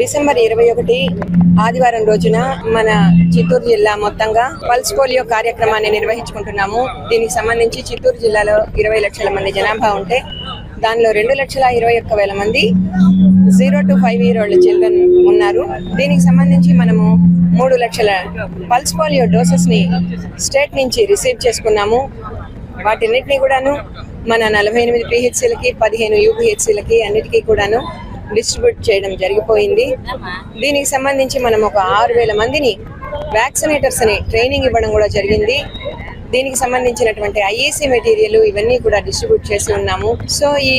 December ఇరవై ఒకటి ఆదివారం రోజున మన చిత్తూరు జిల్లా మొత్తంగా పల్స్ పోలియో కార్యక్రమాన్ని నిర్వహించుకుంటున్నాము. దీనికి సంబంధించి చిత్తూరు జిల్లాలో ఇరవై లక్షల మంది జనాభా ఉంటే దానిలో రెండు లక్షల ఇరవై ఒక్క వేల మంది zero to five year old children ఉన్నారు. దీనికి సంబంధించి మనము మూడు లక్షల పల్స్ పోలియో డోసెస్ని స్టేట్ నుంచి రిసీవ్ చేసుకున్నాము. వాటిన్నిటిని కూడాను మన నలభై ఎనిమిది పిహెచ్సిలకి పదిహేను యూపీహెచ్సిలకి అన్నిటికీ కూడాను డిస్ట్రిబ్యూట్ చేయడం జరిగిపోయింది. దీనికి సంబంధించి మనం ఒక ఆరు వేల మందిని వ్యాక్సినేటర్స్ అని ట్రైనింగ్ ఇవ్వడం కూడా జరిగింది. దీనికి సంబంధించినటువంటి ఐఏసీ మెటీరియల్ ఇవన్నీ కూడా డిస్ట్రిబ్యూట్ చేసి ఉన్నాము. సో ఈ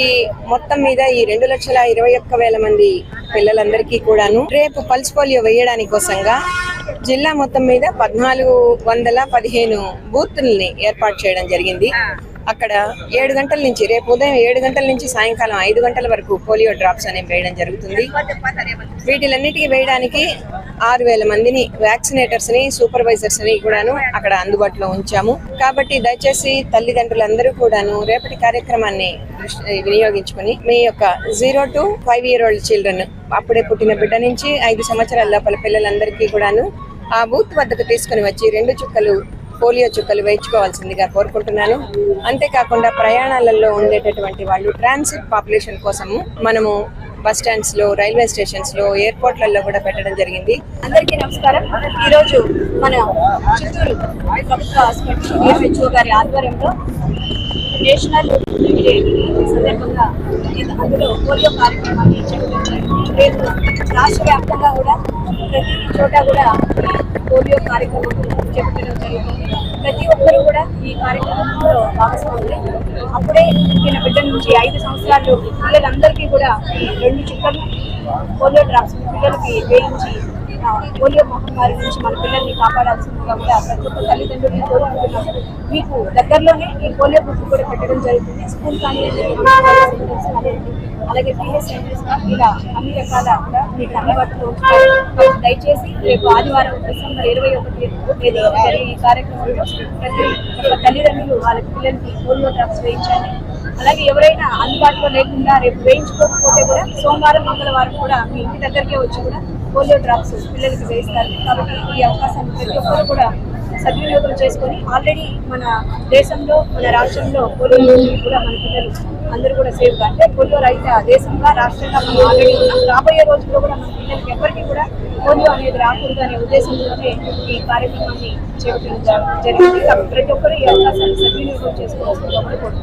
మొత్తం మీద ఈ రెండు లక్షల ఇరవై ఒక్క వేల మంది పిల్లలందరికీ కూడాను రేపు పల్స్ పోలియో వేయడానికి కోసంగా జిల్లా మొత్తం మీద పద్నాలుగు వందల పదిహేను బూత్లని ఏర్పాటు చేయడం జరిగింది. అక్కడ ఏడు గంటల నుంచి రేపు ఉదయం ఏడు గంటల నుంచి సాయంకాలం ఐదు గంటల వరకు పోలియో డ్రాప్స్ అనేవి వేయడం జరుగుతుంది. వీటిలన్నిటికీ వేయడానికి ఆరు వేల మందిని వ్యాక్సినేటర్స్ని సూపర్వైజర్స్ని కూడాను అక్కడ అందుబాటులో ఉంచాము. కాబట్టి దయచేసి తల్లిదండ్రులందరూ కూడాను రేపటి కార్యక్రమాన్ని వినియోగించుకుని మీ యొక్క zero to five year old children అప్పుడే పుట్టిన బిడ్డ నుంచి ఐదు సంవత్సరాల లోపల పిల్లలందరికీ కూడాను ఆ బూత్ వద్దకు తీసుకుని వచ్చి రెండు చుక్కలు పోలియో చుక్కలు వేయించుకోవాల్సిందిగా కోరుకుంటున్నాను. అంతేకాకుండా ప్రయాణాలలో ఉండేటటువంటి వాళ్ళు ట్రాన్సిట్ పాపులేషన్ కోసము మనము బస్ స్టాండ్స్లో రైల్వే స్టేషన్స్లో ఎయిర్పోర్ట్లలో కూడా పెట్టడం జరిగింది. అందరికీ నమస్కారం. ఈరోజు మన చిత్తూరు ప్రభుత్వ హాస్పిటల్ డిఎంహెచ్ఓ గారి ఆధ్వర్యంలో నేషనల్ డే సందర్భంగా అందులో పోలియో కార్యక్రమాన్ని రేపు రాష్ట్ర వ్యాప్తంగా కూడా ప్రతి చోట కూడా పోలియో కార్యక్రమం చేపట్టడం జరుగుతుంది. ప్రతి ఒక్కరూ కూడా ఈ కార్యక్రమంలో భాగస్వాములు. అప్పుడే పుట్టిన బిడ్డ నుంచి ఐదు సంవత్సరాలు పిల్లలందరికీ కూడా ఈ రెండు చుక్కలు పోలియో డ్రాప్స్ పిల్లలకి వేయించి పోలియో మహమ్మారి నుంచి మన పిల్లల్ని కాపాడాల్సిందిగా కూడా ప్రతి ఒక్క తల్లిదండ్రులు కోరుకుంటున్నాం మీకు దగ్గరలోనే ఈ పోలియో బుక్ కూడా పెట్టడం జరుగుతుంది. స్కూల్ కానీ అలాగే పిఎస్ సెంటర్స్ ఇలా అన్ని రకాల కూడా మీకు అందుబాటులో దయచేసి రేపు ఆదివారం డిసెంబర్ ఇరవై ఒకటి తేదీ జరిగే ఈ కార్యక్రమంలో ప్రతి ఒక్క తల్లిదండ్రులు వాళ్ళ పిల్లలకి పోలియో డ్రాప్స్ వేయించాలి అలాగే ఎవరైనా అందుబాటులో లేకుండా రేపు వేయించుకోకపోతే కూడా సోమవారం మంగళవారం కూడా మీ ఇంటి దగ్గరికే వచ్చి కూడా పోలియో డ్రాప్స్ పిల్లలకి వేయిస్తారు. కాబట్టి ఈ అవకాశాన్ని ప్రతి ఒక్కరు కూడా సద్వినియోగం చేసుకొని ఆల్రెడీ మన దేశంలో మన రాష్ట్రంలో పోలియో కూడా మన పిల్లలు అందరూ కూడా సేఫ్గా అంటే పోలియో రహిత దేశంగా రాష్ట్రంగా మనం ఆల్రెడీ ఉన్నాం. రాబోయే రోజుల్లో కూడా మన పిల్లలకి ఎవరికి కూడా పోలియో అనేది రాకూడదు అనే ఉద్దేశంతోనే ఈ కార్యక్రమాన్ని చేపట్టడం జరిగింది ప్రతి ఒక్కరు ఈ అవకాశాన్ని సద్వినియోగం చేసుకోవాల్సిందిగా కూడా